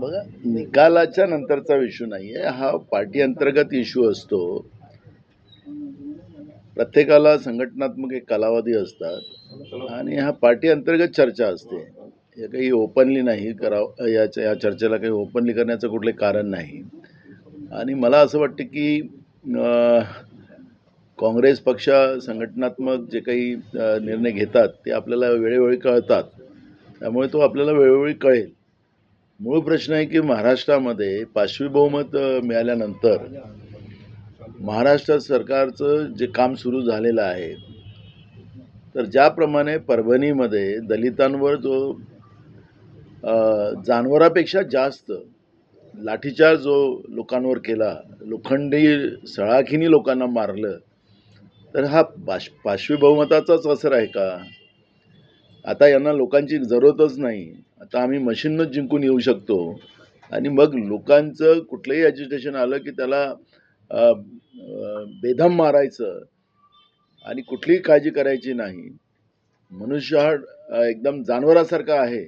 बघा निकालाच्या नंतरचा इश्यू नाही आहे हा पार्टी अंतर्गत इश्यू असतो. प्रत्येकाला संघटनात्मक एक कालावधी असतात. आणि हा पार्टी अंतर्गत चर्चा असते. हे काही ओपनली नाही करावं याच्या या चर्चेला काही ओपनली करण्याचं कुठले कारण नाही. आणि मला असं वाटतं की काँग्रेस पक्ष संघटनात्मक जे काही निर्णय घेतात ते आपल्याला वेळोवेळी कळतात. त्यामुळे तो आपल्याला वेळोवेळी कळेल. मूळ प्रश्न आहे की महाराष्ट्रामध्ये पाचवी बहुमत मिळाल्यानंतर महाराष्ट्र सरकारचं जे काम सुरू झालेलं आहे तर ज्याप्रमाणे परभणीमध्ये दलितांवर जो जानवरापेक्षा जास्त लाठीचार जो लोकांवर केला लोखंडी सळाखीनी लोकांना मारलं तर हा पाश पाशवी बहुमताचाच असर आहे का? आता यांना लोकांची जरूरतच नाही. आता आम्ही मशीननंच जिंकून येऊ शकतो. आणि मग लोकांचं कुठलंही ॲजिटेशन आलं की त्याला बेधम मारायचं आणि कुठलीही काळजी करायची नाही. मनुष्य हा एकदम जानवरासारखा आहे.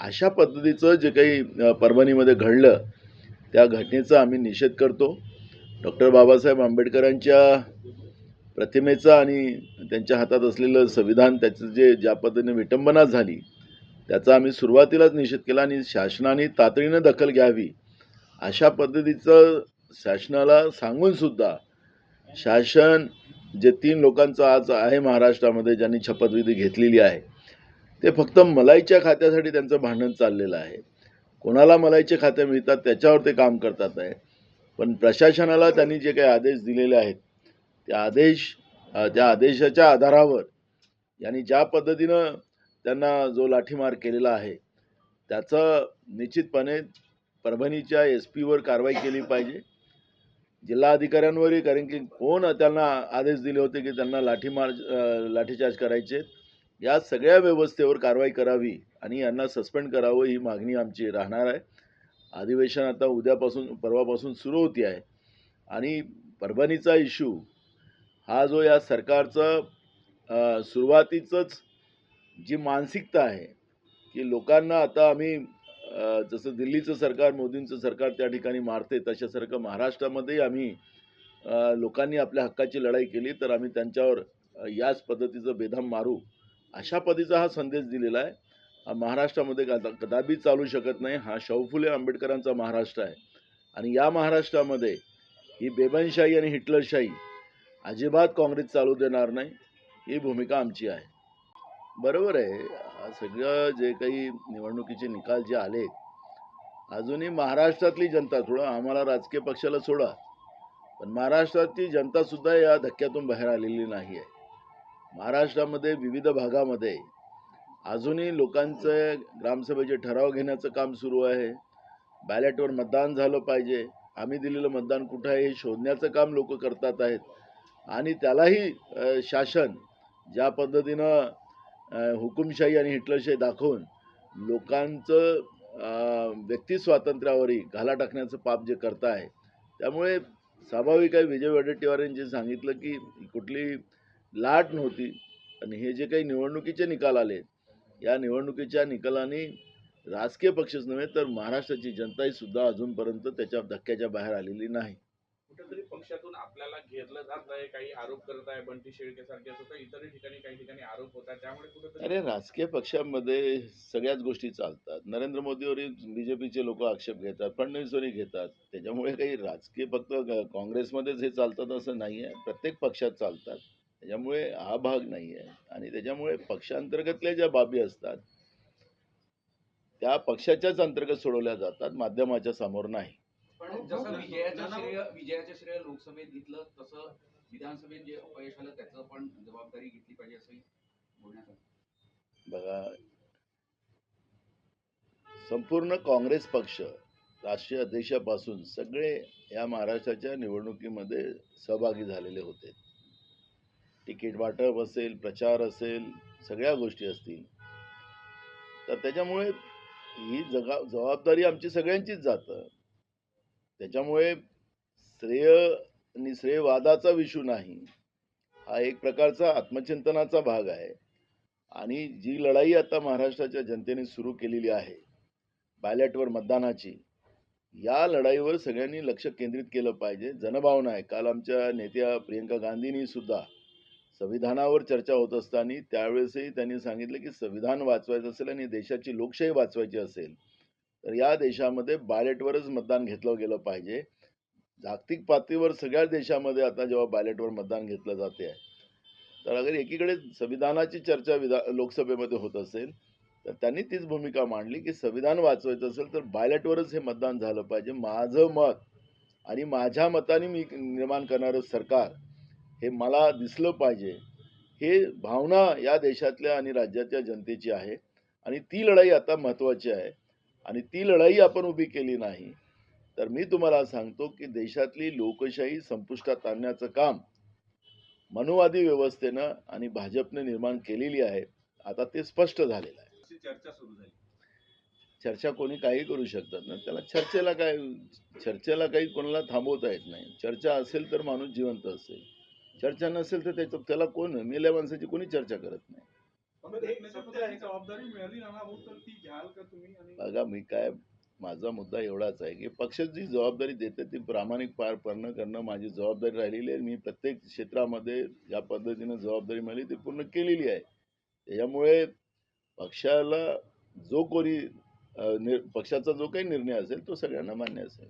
अशा पद्धतीचं जे काही परभणीमध्ये घडलं त्या घटनेचा आम्ही निषेध करतो. डॉक्टर बाबासाहेब आंबेडकरांच्या प्रतिमेचा आणि त्यांच्या हातात असलेलं संविधान त्याचं जे ज्या पद्धतीने विटंबना झाली त्याचा आम्ही सुरुवातीलाच निषेध केला आणि शासनाने तातडीनं दखल घ्यावी. अशा पद्धतीचं शासनाला सांगून सुद्धा शासन जे तीन लोकांचं आज आहे महाराष्ट्रामध्ये ज्यांनी शपथविधी घेतलेली आहे ते फक्त मलाईच्या खात्यासाठी त्यांचं भांडण चाललेलं आहे. कोणाला मलाईचे खाते मिळतात त्याच्यावर ते काम करतात आहे. पण प्रशासनाला त्यांनी जे काही आदेश दिलेले आहेत त्या आदेश त्या आदेशाच्या आधारावर यांनी ज्या पद्धतीनं त्यांना जो लाठीमार केलेला आहे त्याचं निश्चितपणे परभणीच्या एस पीवर कारवाई केली पाहिजे. जिल्हाधिकाऱ्यांवरही कारण की कोण त्यांना आदेश दिले होते की त्यांना लाठीमार लाठीचार्ज करायचे या सगळ्या व्यवस्थेवर कारवाई करावी आणि यांना सस्पेंड करावं ही मागणी आमची राहणार आहे. अधिवेशन आता उद्यापासून परवापासून सुरू होती आहे. आणि परभणीचा इश्यू हा जो या सरकारचं सुरुवातीचंच जी मानसिकता आहे की लोकांना आता आम्ही जसं दिल्लीचं सरकार मोदींचं सरकार त्या ठिकाणी मारते तशासारखं महाराष्ट्रामध्येही आम्ही लोकांनी आपल्या हक्काची लढाई केली तर आम्ही त्यांच्यावर याच पद्धतीचं बेधाम मारू अशा पद्धतीचा हा संदेश दिलेला आहे. महाराष्ट्रामध्ये कदापि चालू शकत नाही. हा शाहू फुले आंबेडकरांचा महाराष्ट्र आहे. आणि या महाराष्ट्रामध्ये ही बेबनशाही आणि हिटलरशाही अजिबात काँग्रेस चालू देणार नाही ही भूमिका आमची आहे. बरोबर आहे. सगळं जे काही निवडणुकीचे निकाल जे आले अजूनही महाराष्ट्रातली जनता थोडं आम्हाला राजकीय पक्षाला सोडा पण महाराष्ट्रातली जनतासुद्धा या धक्क्यातून बाहेर आलेली नाही आहे. महाराष्ट्रामध्ये विविध भागामध्ये अजूनही लोकांचं ग्रामसभेचे ठराव घेण्याचं काम सुरू आहे. बॅलेटवर मतदान झालं पाहिजे. आम्ही दिलेलं मतदान कुठं आहे हे शोधण्याचं काम लोक करतात आहेत. आणि त्यालाही अ, शासन ज्या पद्धतीनं हुकुमशाही आणि हिटलरशाही दाखवून लोकांचं व्यक्ती स्वातंत्र्यावरही घाला टाकण्याचं पाप जे करताय त्यामुळे स्वाभाविक आहे विजय वडेट्टीवारांनी जे सांगितलं की कुठली लाट नव्हती आणि हे जे काही निवडणुकीचे निकाल आले या निवडणुकीच्या निकालाने राजकीय पक्षच नव्हे तर महाराष्ट्राची जनताही सुद्धा अजूनपर्यंत त्याच्या धक्क्याच्या बाहेर आलेली नाही. कुठेतरी पक्षातून आपल्याला घेरलं जात आहे काही आरोप करत आहे बंटी शेळके सारखे असं इतरही ठिकाणी काही ठिकाणी आरोप होत आहे त्यामुळे कुठेतरी अरे राजकीय पक्षामध्ये सगळ्याच गोष्टी चालतात. नरेंद्र मोदीवरही बीजेपीचे लोक आक्षेप घेतात फडणवीसवरही घेतात. त्याच्यामुळे काही राजकीय फक्त काँग्रेसमध्येच हे चालतात असं नाही आहे प्रत्येक पक्षात चालतात. त्याच्यामुळे हा भाग नाही आहे आणि त्याच्यामुळे पक्षांतर्गतल्या ज्या बाबी असतात त्या पक्षाच्याच अंतर्गत सोडवल्या जातात माध्यमाच्या समोर नाही. पण जसं विजयाचं श्रेय विजयाचं श्रेय लोकसभेत घेतलं तसं विधानसभेत जे अपयश आलं त्याचं पण जबाबदारी घेतली पाहिजे असंही बोलण्यात आलं. बघा संपूर्ण काँग्रेस पक्ष राष्ट्रीय अध्यक्षापासून सगळे या महाराष्ट्राच्या निवडणुकीमध्ये सहभागी झालेले होते. तिकीट वाटप असेल प्रचार असेल सगळ्या गोष्टी असतील. तर त्याच्यामुळे ही जगा जबाबदारी आमची सगळ्यांचीच जातं. त्याच्यामुळे श्रेय आणि श्रेयवादाचा विषू नाही. हा एक प्रकारचा आत्मचिंतनाचा भाग आहे. आणि जी लढाई आता महाराष्ट्राच्या जनतेने सुरू केलेली आहे बॅलेटवर मतदानाची या लढाईवर सगळ्यांनी लक्ष केंद्रित केलं पाहिजे. जनभावना आहे. काल आमच्या नेत्या प्रियंका गांधींनी सुद्धा संविधानावर चर्चा होत असताना त्यावेळेसही त्यांनी सांगितलं की संविधान वाचवायचं असेल आणि देशाची लोकशाही वाचवायची असेल तर या देशामध्ये बॅलेटवरच मतदान घेतलं गेलं पाहिजे. जागतिक पातळीवर सगळ्या देशामध्ये आता जेव्हा बॅलेटवर मतदान घेतलं जाते. आहे तर अगर एकीकडे संविधानाची चर्चा विधा लोकसभेमध्ये होत असेल तर त्यांनी तीच भूमिका मांडली की संविधान वाचवायचं असेल तर बॅलेटवरच हे मतदान झालं पाहिजे. माझं मत आणि माझ्या मताने मी निर्माण करणारं सरकार हे मला दिसलं पाहिजे. हे भावना या देशातल्या आणि राज्यातल्या जनतेची आहे आणि ती लढाई आता महत्त्वाची आहे. आणि ती लढाई आपण उभी केली नाही तर मी तुम्हाला सांगतो की देशातली लोकशाही संपुष्टात आणण्याचं काम मनुवादी व्यवस्थेनं आणि भाजपने निर्माण केलेली आहे. आता ते स्पष्ट झालेलं आहे. चर्चा सुरू झाली. चर्चा कोणी काही करू शकतात ना? त्याला चर्चेला काय चर्चेला काही कोणाला थांबवता येत नाही. चर्चा असेल तर माणूस जिवंत असेल. चर्चा नसेल तर त्याच्या त्याला कोण मेल्या माणसाची कोणी चर्चा करत नाही. जबाबदारी मिळाली नाना भाऊ तर ती घ्याल का तुम्ही आणि बघा मी काय माझा मुद्दा एवढाच आहे की पक्ष जी जबाबदारी देते ती प्रामाणिक पार पडणं करणं माझी जबाबदारी राहिलेली आहे. मी प्रत्येक क्षेत्रामध्ये ज्या पद्धतीनं जबाबदारी मिळाली ती पूर्ण केलेली आहे. त्याच्यामुळे पक्षाला जो कोणी पक्षाचा जो काही निर्णय असेल तो सगळ्यांना मान्य असेल.